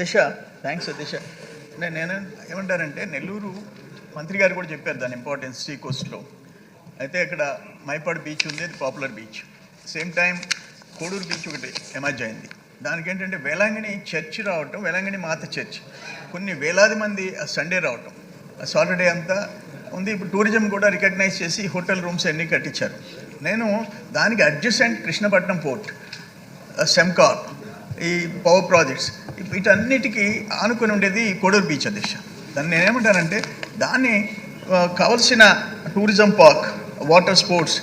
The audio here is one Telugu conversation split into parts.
దిశ. థ్యాంక్స్ అధ్యక్ష అంటే నేను ఏమంటారంటే నెల్లూరు మంత్రి గారు కూడా చెప్పారు దాని ఇంపార్టెన్స్ సీ కోస్ట్లో అయితే ఇక్కడ మైపాడు బీచ్ ఉంది అది popular beach same time Koduru beach ఒకటి ఎమర్జ్ అయింది. దానికి ఏంటంటే వేలాంగిణి చర్చ్ రావటం వేలాంగిణి మాత చర్చ్ కొన్ని వేలాది మంది సండే రావటం. సాటర్డే అంతా ఉంది. ఇప్పుడు టూరిజం కూడా రికగ్నైజ్ చేసి హోటల్ రూమ్స్ అన్నీ కట్టించారు. నేను దానికి అడ్జసెంట్ కృష్ణపట్నం పోర్ట్ సెమ్కార్ ఈ పవర్ ప్రాజెక్ట్స్ వీటన్నిటికీ ఆనుకొని ఉండేది కోడూరు బీచ్ అధ్యక్ష. దాన్ని నేనేమంటానంటే దాన్ని కావలసిన టూరిజం పార్క్ వాటర్ స్పోర్ట్స్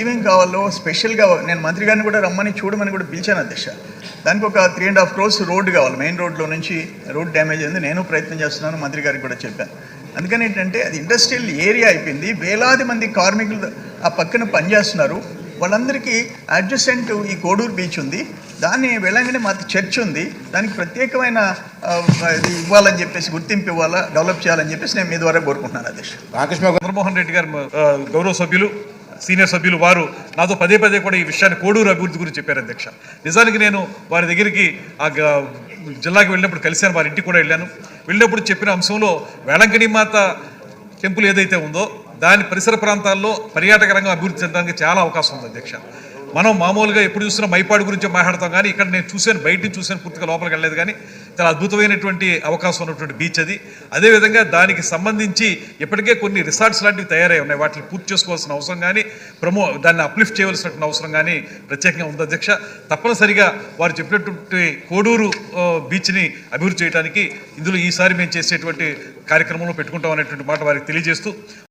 ఏమేం కావాలో స్పెషల్గా నేను మంత్రి గారిని కూడా రమ్మని చూడమని కూడా పిలిచాను అధ్యక్ష. దానికి ఒక three and half crores road కావాలి. మెయిన్ రోడ్లో నుంచి రోడ్ డ్యామేజ్ అయింది. నేను ప్రయత్నం చేస్తున్నాను మంత్రి గారికి కూడా చెప్పాను. అందుకని ఏంటంటే అది ఇండస్ట్రియల్ ఏరియా అయిపోయింది. వేలాది మంది కార్మికులు ఆ పక్కన పనిచేస్తున్నారు. వాళ్ళందరికీ అడ్జసెంట్ ఈ కోడూరు బీచ్ ఉంది. దాన్ని వెళ్ళంగానే మాకు చర్చ్ ఉంది. దానికి ప్రత్యేకమైన ఇది ఇవ్వాలని చెప్పేసి గుర్తింపు ఇవ్వాలా డెవలప్ చేయాలని చెప్పేసి నేను మీ ద్వారా కోరుకుంటున్నాను అధ్యక్ష రామకృష్ణ చంద్రమోహన్ రెడ్డి గారు గౌరవ సభ్యులు సీనియర్ సభ్యులు వారు నాతో పదే పదే కూడా ఈ విషయాన్ని కోడూరు అభివృద్ధి గురించి చెప్పారు అధ్యక్ష. నిజానికి నేను వారి దగ్గరికి ఆ జిల్లాకి వెళ్ళినప్పుడు కలిశాను వారి ఇంటికి కూడా వెళ్ళాను. వెళ్ళినప్పుడు చెప్పిన అంశంలో వేళంకని మాత టెంపుల్ ఏదైతే ఉందో దాని పరిసర ప్రాంతాల్లో పర్యాటక రంగం అభివృద్ధి చెందడానికి చాలా అవకాశం ఉంది అధ్యక్ష. మనం మామూలుగా ఎప్పుడు చూసినా మైపాడు గురించి మాట్లాడతాం కానీ ఇక్కడ నేను చూశాను బయట చూశాను పూర్తిగా లోపలికి వెళ్ళలేదు కానీ చాలా అద్భుతమైనటువంటి అవకాశం ఉన్నటువంటి బీచ్ అది. అదేవిధంగా దానికి సంబంధించి ఇప్పటికే కొన్ని రిసార్ట్స్ లాంటివి తయారై ఉన్నాయి. వాటిని పూర్తి చేసుకోవాల్సిన అవసరం కానీ ప్రమో దాన్ని అప్లిఫ్ట్ చేయవలసినటువంటి అవసరం కానీ ప్రత్యేకంగా ఉంది అధ్యక్ష. తప్పనిసరిగా వారు చెప్పినటువంటి కోడూరు బీచ్ని అభివృద్ధి చేయడానికి ఇందులో ఈసారి మేము చేసేటువంటి కార్యక్రమంలో పెట్టుకుంటాం అనేటువంటి మాట వారికి తెలియజేస్తూ